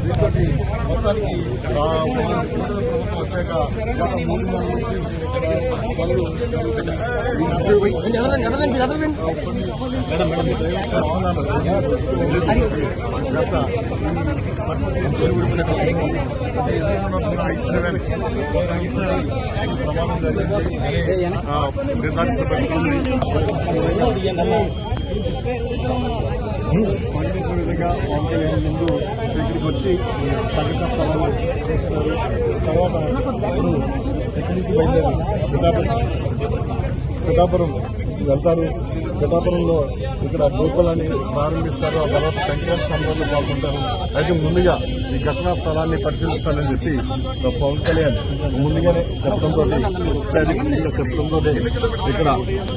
దీంతోటి మొత్తానికి వచ్చాక మూడు నెలల ప్రమాదం జరిగింది. విధంగా పవన్ కళ్యాణ్ ముందు వచ్చి తర్వాత ఇప్పుడు నుంచి బయలుదేరి పిఠాపురం పిఠాపురం వెళ్తారు పిఠాపురంలో ఇక్కడ గోకులాన్ని ప్రారంభిస్తారు. ఆ తర్వాత సంక్రాంతి సంబరాల్లో పాల్గొంటారు. అయితే ముందుగా ఈ ఘటనా స్థలాన్ని పరిశీలిస్తానని చెప్పి పవన్ కళ్యాణ్ ముందుగానే చెప్పడంతో ఒకసారి చెప్పడంతో ఇక్కడ